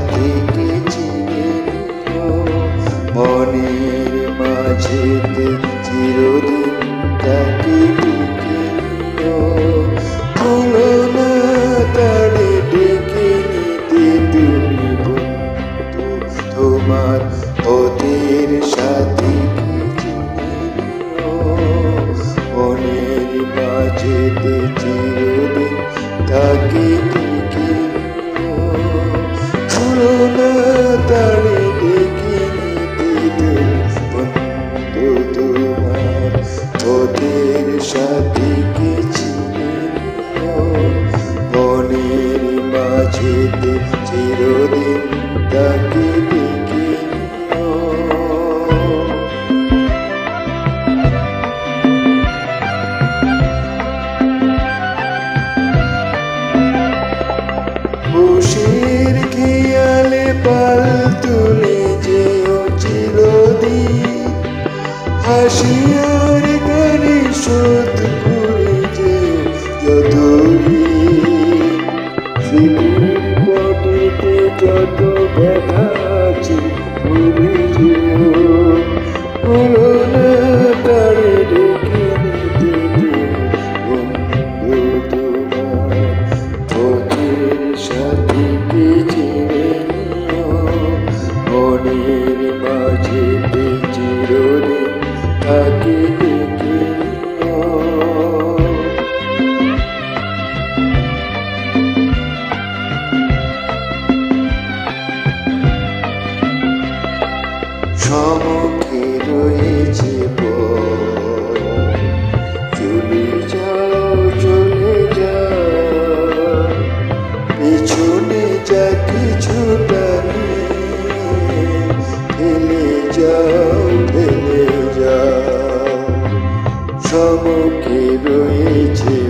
साथी খুশির খেয়ালে পাল তুলে যেও চিরদিন হাসির প্রাণের মাঝে চিরদিন সময় চমকে রয়েছে।